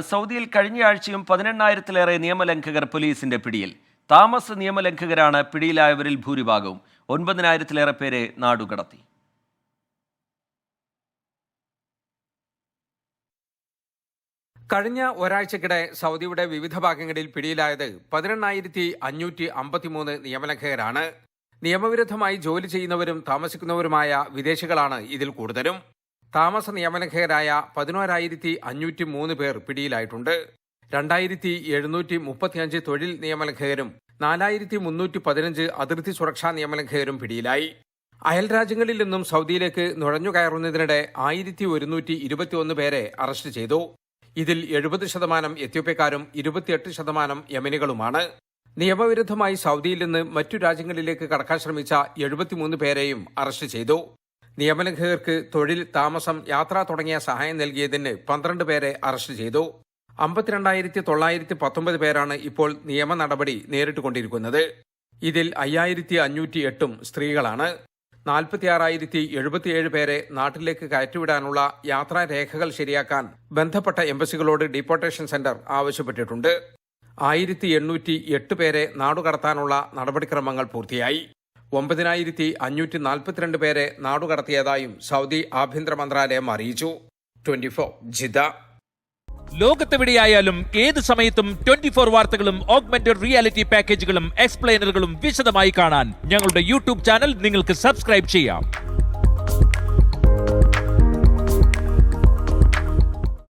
സൗദിയിൽ കഴിഞ്ഞയാഴ്ചയും പതിനെണ്ണായിരത്തിലേറെ നിയമലംഘകർ പോലീസിന്റെ പിടിയിൽ. താമസ നിയമലംഘകരാണ് പിടിയിലായവരിൽ ഭൂരിഭാഗവും. ഒൻപതിനായിരത്തിലേറെ പേരെ നാടുകടത്തി. കഴിഞ്ഞ ഒരാഴ്ചക്കിടെ സൗദിയുടെ വിവിധ ഭാഗങ്ങളിൽ പിടിയിലായത് പതിനെണ്ണായിരത്തി അഞ്ഞൂറ്റി അമ്പത്തിമൂന്ന് നിയമലംഘകരാണ്. നിയമവിരുദ്ധമായി ജോലി ചെയ്യുന്നവരും താമസിക്കുന്നവരുമായ വിദേശികളാണ് ഇതിൽ കൂടുതലും. താമസ നിയമലംഘകരായ പതിനോരായിരത്തി അഞ്ഞൂറ്റി മൂന്ന് പേർ പിടിയിലായിട്ടുണ്ട്. രണ്ടായിരത്തി എഴുന്നൂറ്റി മുപ്പത്തിയഞ്ച് തൊഴിൽ നിയമലംഘകരും നാലായിരത്തി മുന്നൂറ്റി പതിനഞ്ച് അതിർത്തി സുരക്ഷാ നിയമലംഘകരും പിടിയിലായി. അയൽ രാജ്യങ്ങളിൽ നിന്നും സൗദിയിലേക്ക് നുഴഞ്ഞുകയറുന്നതിനിടെ ആയിരത്തി ഒരുന്നൂറ്റി ഇരുപത്തിയൊന്ന് പേരെ അറസ്റ്റ് ചെയ്തു. ഇതിൽ എഴുപത് ശതമാനം എത്യോപ്യക്കാരും ഇരുപത്തിയെട്ട് ശതമാനം യമനികളുമാണ്. നിയമവിരുദ്ധമായി സൗദിയിൽ നിന്ന് മറ്റു രാജ്യങ്ങളിലേക്ക് കടക്കാൻ ശ്രമിച്ച എഴുപത്തിമൂന്ന് പേരെയും അറസ്റ്റ് ചെയ്തു. നിയമലംഘകർക്ക് തൊഴിൽ താമസം യാത്ര തുടങ്ങിയ സഹായം നൽകിയതിന് പന്ത്രണ്ട് പേരെ അറസ്റ്റ് ചെയ്തു. അമ്പത്തിരണ്ടായിരത്തി തൊള്ളായിരത്തി പത്തൊമ്പത് പേരാണ് ഇപ്പോൾ നിയമ നടപടി നേരിട്ടുകൊണ്ടിരിക്കുന്നത്. ഇതിൽ അയ്യായിരത്തി അഞ്ഞൂറ്റി എട്ടും സ്ത്രീകളാണ്. നാൽപ്പത്തിയാറായിരത്തി എഴുപത്തിയേഴ് പേരെ നാട്ടിലേക്ക് കയറ്റിവിടാനുള്ള യാത്രാരേഖകൾ ശരിയാക്കാൻ ബന്ധപ്പെട്ട എംബസികളോട് ഡീപ്പോർട്ടേഷൻ സെന്റർ ആവശ്യപ്പെട്ടിട്ടുണ്ട്. ആയിരത്തി എണ്ണൂറ്റി എട്ട് പേരെ നാടുകടത്താനുള്ള നടപടിക്രമങ്ങൾ പൂർത്തിയായി. ഒമ്പതിനായിരത്തി അഞ്ഞൂറ്റി നാൽപ്പത്തിരണ്ട് പേരെ നാടുകടത്തിയതായും സൗദി ആഭ്യന്തര മന്ത്രാലയം അറിയിച്ചു. Twenty four Jeddah. ലോകത്തെവിടെയായാലും ഏത് സമയത്തും ട്വന്റി ഫോർ വാർത്തകളും ഓഗ്മെന്റഡ് റിയാലിറ്റി പാക്കേജുകളും എക്സ്പ്ലെയിനറുകളും വിശദമായി കാണാൻ ഞങ്ങളുടെ യൂട്യൂബ് ചാനൽ നിങ്ങൾക്ക് സബ്സ്ക്രൈബ് ചെയ്യാം.